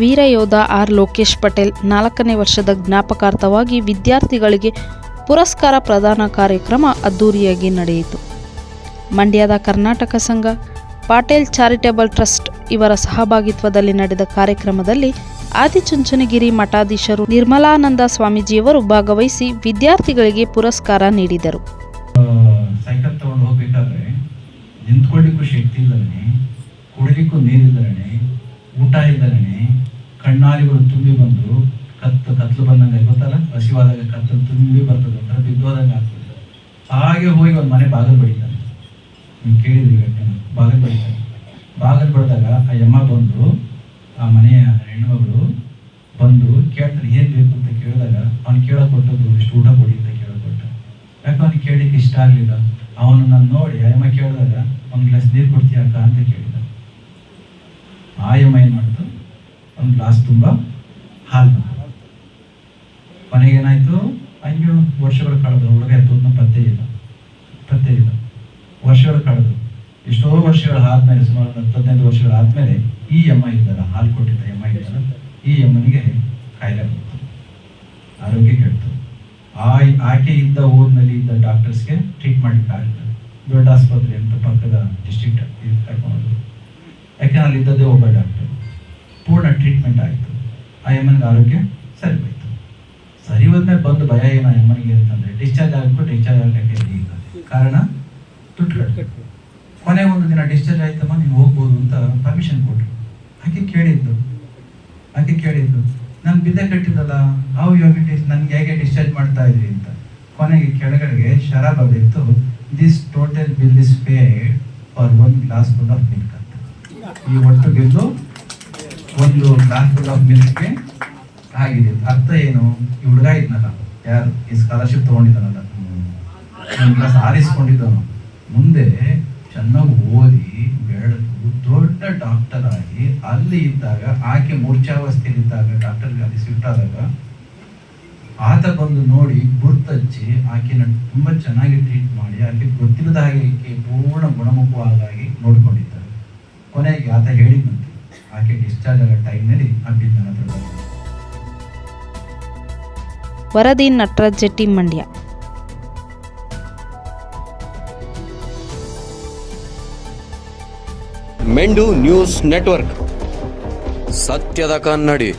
ವೀರಯೋಧ R Lokesh Patel ನಾಲ್ಕನೇ ವರ್ಷದ ಜ್ಞಾಪಕಾರ್ಥವಾಗಿ ವಿದ್ಯಾರ್ಥಿಗಳಿಗೆ ಪುರಸ್ಕಾರ ಪ್ರದಾನ ಕಾರ್ಯಕ್ರಮ ಅದ್ದೂರಿಯಾಗಿ ನಡೆಯಿತು. ಮಂಡ್ಯದ ಕರ್ನಾಟಕ ಸಂಘ, ಪಾಟೇಲ್ ಚಾರಿಟೇಬಲ್ ಟ್ರಸ್ಟ್ ಇವರ ಸಹಭಾಗಿತ್ವದಲ್ಲಿ ನಡೆದ ಕಾರ್ಯಕ್ರಮದಲ್ಲಿ ಆದಿಚುಂಚನಗಿರಿ ಮಠಾಧೀಶರು ನಿರ್ಮಲಾನಂದ ಸ್ವಾಮೀಜಿಯವರು ಭಾಗವಹಿಸಿ ವಿದ್ಯಾರ್ಥಿಗಳಿಗೆ ಪುರಸ್ಕಾರ ನೀಡಿದರು. ಸೈಕಲ್ ತಗೊಂಡು ನಿಂತ್ಕೊಳ್ಳಿಕ್ಕೂ ಶಕ್ತಿ ಇಲ್ಲದೇ ಕುಡಿಲಿಕ್ಕೂ ನೀರಿಲ್ಲದನೆ ಊಟ ಇಲ್ಲದೇ ಕಣ್ಣಾರಿಗಳು ತುಂಬಿ ಬಂದು ಕತ್ತು ಕತ್ಲು ಬಂದಂಗೆ ಗೊತ್ತಲ್ಲ? ಹಸಿವಾದಾಗ ಕತ್ತಲು ತುಂಬಿ ಬರ್ತದೆ ಒಂಥರ ಬಿದ್ದೋದಂಗೆ ಆಗ್ತದೆ. ಹಾಗೆ ಹೋಗಿ ಒಂದು ಮನೆ ಬಾಗಿಲು ಬಡಿತಾನೆ. ನೀವು ಕೇಳಿದ್ರಿ ಘಟನೆ ಬಾಗಿಲು ಬಡಿತಾನೆ. ಬಾಗಿಲು ಬಡಿದಾಗ ಆ ಯಮ್ಮ ಬಂದು, ಆ ಮನೆಯ ಹೆಣ್ಮಗಳು ಬಂದು ಕೇಳ್ತಾನೆ ಏನ್ ಬೇಕು? ಅಂತ ಕೇಳಿದಾಗ, ಅವ್ನು ಕೇಳಕ್ ಕೊಟ್ಟದ್ದು ಇಷ್ಟು ಊಟ ಕೊಡಿ ಅಂತ ಕೇಳಕ್ ಕೊಟ್ಟ ಯಾಕೆ ಅವ್ನಿಗೆ ಕೇಳಿಕ್ಕೆ ಇಷ್ಟ ಆಗಲಿಲ್ಲ. ಅವನು ನಾನು ನೋಡಿ ಯಮ್ಮ ಕೇಳಿದಾಗ, ಒಂದು ಗ್ಲಾಸ್ ನೀರು ಕೊಡ್ತೀಯ ಅಂತ ಕೇಳಿದ. ಆಯಮ್ಮ ಏನ್ ಮಾಡ್ತು ಒಂದು ಗ್ಲಾಸ್ ತುಂಬ ಹಾಲು. ಕೊನೆಗೆ ಅಯ್ಯೋ, ವರ್ಷಗಳು ಕಳೆದು. ಹುಡುಗ ಎತ್ತೋದನ್ನ ಪತ್ತೆ ಇಲ್ಲ. ಪತ್ತೆ ಇಲ್ಲ. ವರ್ಷಗಳು ಕಳೆದು. ಎಷ್ಟೋ ವರ್ಷಗಳ ಆದ್ಮೇಲೆ ಸುಮಾರು ಒಂದು ಹತ್ತು, ಹದಿನೈದು ವರ್ಷಗಳು ಆದ್ಮೇಲೆ ಈ ಎಮ್ಮ ಇದ್ದಲ್ಲ ಹಾಲು ಕೊಟ್ಟಿದ್ದ ಎಮ್ಮ ಇದ್ದಲ್ಲ ಈ ಎಮ್ಮನಿಗೆ ಕಾಯಿಲೆ ಬಂತು. ಆರೋಗ್ಯ ಕೆಡ್ತು. ಆ ಆಕೆ ಇದ್ದ ಊರಿನಲ್ಲಿ ಇದ್ದ ಡಾಕ್ಟರ್ಸ್ಗೆ ಟ್ರೀಟ್ ಮಾಡ್ಲಿಕ್ಕೆ ಆಗಿಲ್ಲ ದೊಡ್ಡ ಆಸ್ಪತ್ರೆ ಅಂತ ಪಕ್ಕದ ಇದ್ದದ್ದೇ ಒಬ್ಬ ಡಾಕ್ಟರ್ ಪೂರ್ಣ ಟ್ರೀಟ್ಮೆಂಟ್ ಆಯಿತು. ಆ ಎಮ್ಮನಿಗೆ ಆರೋಗ್ಯ ಸರಿ ಹೋಯ್ತು. ಸರಿ ಹೋದ್ಮೇಲೆ ಬಂದು ಭಯ ಏನು ಆ ಎಮ್ಮನಿಗೆ ಅಂತಂದ್ರೆ ಡಿಸ್ಚಾರ್ಜ್ ಆಗಬೇಕು ಡಿಸ್ಚಾರ್ಜ್ ಆಗಲಿಕ್ಕೆ ಇಲ್ಲ. ಕಾರಣ ದುಡ್ಡು ಕಟ್ಟಬೇಕು ಕೊನೆಗೆ ಒಂದು ದಿನ ಡಿಸ್ಚಾರ್ಜ್ ಆಯ್ತಮ್ಮ, ನೀವು ಹೋಗ್ಬೋದು ಅಂತ ಪರ್ಮಿಷನ್ ಕೊಟ್ರು. ಆಕೆ ಕೇಳಿದ್ದು. ಆಕೆ ಕೇಳಿದ್ದು, ನಾನು ಬಿದ್ದೆ ಕಟ್ಟಿದ್ದಲ್ಲ ಹೌ ಯು ನನ್ಗೆ ಹೇಗೆ ಡಿಸ್ಚಾರ್ಜ್ ಮಾಡ್ತಾ ಇದ್ರಿ ಅಂತ. ಕೊನೆಗೆ ಕೆಳಗಡೆಗೆ ಶರಾಬ್ ಆಗಿತ್ತು this total bill is paid for one glass full of milk ಈ ಒಟ್ಟು ಬಿಲ್ಲು ಒಂದು ಡಾಕ್ಟರ್ ಆಫ್ ಮಿಲ್ಕ್ಗೆ ಆಗಿದೆ. ಅರ್ಥ ಏನು? ಈ ಹುಡುಗ ಇದ್ನಲ್ಲ, ಯಾರು? ಈ ಸ್ಕಾಲರ್ಶಿಪ್ ತಗೊಂಡಿದ್ದಾನಲ್ಲ. ಒಂದು ಗ್ಲಾಸ್ ಆರಿಸ್ಕೊಂಡಿದ್ದವನು ಮುಂದೆ ಚೆನ್ನಾಗಿ ಓದಿ, ಬೆಳೆದು ದೊಡ್ಡ ಡಾಕ್ಟರ್ ಆಗಿ ಅಲ್ಲಿ ಇದ್ದಾಗ, ಆಕೆ ಮೂರ್ಛಾವಸ್ಥೆಯಲ್ಲಿದ್ದಾಗ ಡಾಕ್ಟರ್ಗೆ ಅಲ್ಲಿ ಶಿಫ್ಟ್ ಆದಾಗ ಆತ ಬಂದು ನೋಡಿ ಗುರ್ತಚ್ಚಿ ಆಕೆನ ತುಂಬಾ ಚೆನ್ನಾಗಿ ಟ್ರೀಟ್ ಮಾಡಿ ಅಲ್ಲಿ ಗೊತ್ತಿಲ್ಲದ ಹಾಗೆ ಪೂರ್ಣ ಗುಣಮುಖವಾಗಿ ನೋಡ್ಕೊಂಡಿದ್ದಾರೆ ಕೊನೆಗೆ ಆತ ಹೇಳಿದ್ನಂತೆ ಆಕೆ ಡಿಸ್ಚಾರ್ಜ್ ಆಗೋ ಟೈಮ್ನಲ್ಲಿ ಬಿಲ್ ನನ್ನ ಹತ್ರ. ವರದಿ ನಟರಾಜ್ ಜೆಟ್ಟಿ ಮಂಡ್ಯ. ಮೆಂಡು ನ್ಯೂಸ್ ನೆಟ್ವರ್ಕ್. ಸತ್ಯದ ಕನ್ನಡಿ.